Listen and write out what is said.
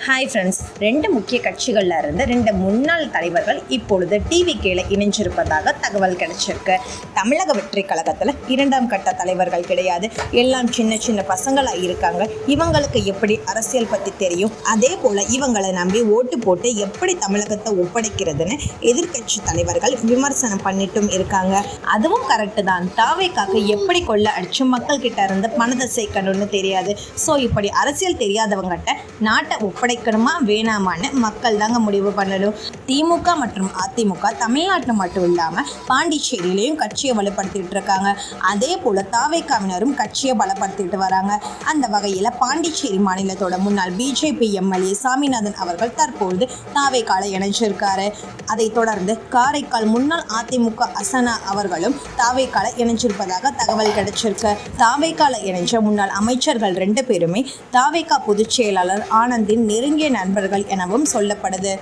Hi friends ரெண்டு முக்கிய கட்சிகளில் இருந்து ரெண்டு முன்னாள் தலைவர்கள் இப்பொழுது டிவி கீழே இணைஞ்சிருப்பதாக தகவல் கிடைச்சிருக்கு. தமிழக வெற்றி கழகத்தில் இரண்டாம் கட்ட தலைவர்கள் கிடையாது. எல்லாம் சின்ன சின்ன பசங்களாக இருக்காங்க. இவங்களுக்கு எப்படி அரசியல் பற்றி தெரியும்? அதே போல் இவங்களை நம்பி ஓட்டு போட்டு எப்படி தமிழகத்தை ஒப்படைக்கிறதுன்னு எதிர்க்கட்சி தலைவர்கள் விமர்சனம் பண்ணிட்டும் இருக்காங்க. அதுவும் கரெக்டு தான். தாவைக்காக எப்படி கொள்ள அடிச்சு மக்கள்கிட்ட இருந்து பணத்தை சேர்க்கணும்னு தெரியாது. ஸோ இப்படி அரசியல் தெரியாதவங்ககிட்ட நாட்டை ஒப்படைக்கணுமா? வேணாமான்னு மக்கள் தாங்க முடிவு பண்ணணும். திமுக மற்றும் அதிமுக தமிழ்நாட்டில் மட்டும் இல்லாமல் பாண்டிச்சேரியிலையும் கட்சியை வலுப்படுத்திட்டு இருக்காங்க. அதே போல் தாவேக்காவினரும் கட்சியை பலப்படுத்திட்டு வராங்க. அந்த வகையில் பாண்டிச்சேரி மாநிலத்தோட முன்னாள் பிஜேபி எம்எல்ஏ சாமிநாதன் அவர்கள் தற்பொழுது தாவேக்கால இணைஞ்சிருக்காரு. அதைத் தொடர்ந்து காரைக்கால் முன்னாள் அதிமுக அசனா அவர்களும் தாவேக்கால இணைஞ்சிருப்பதாக தகவல் கிடைச்சிருக்கு. தாவேக்கால இணைஞ்ச முன்னாள் அமைச்சர்கள் ரெண்டு பேருமே தாவேக்கா பொதுச் செயலாளர் ஆனந்தின் நெருங்கிய நண்பர்கள் எனவும் சொல்லப்படுது.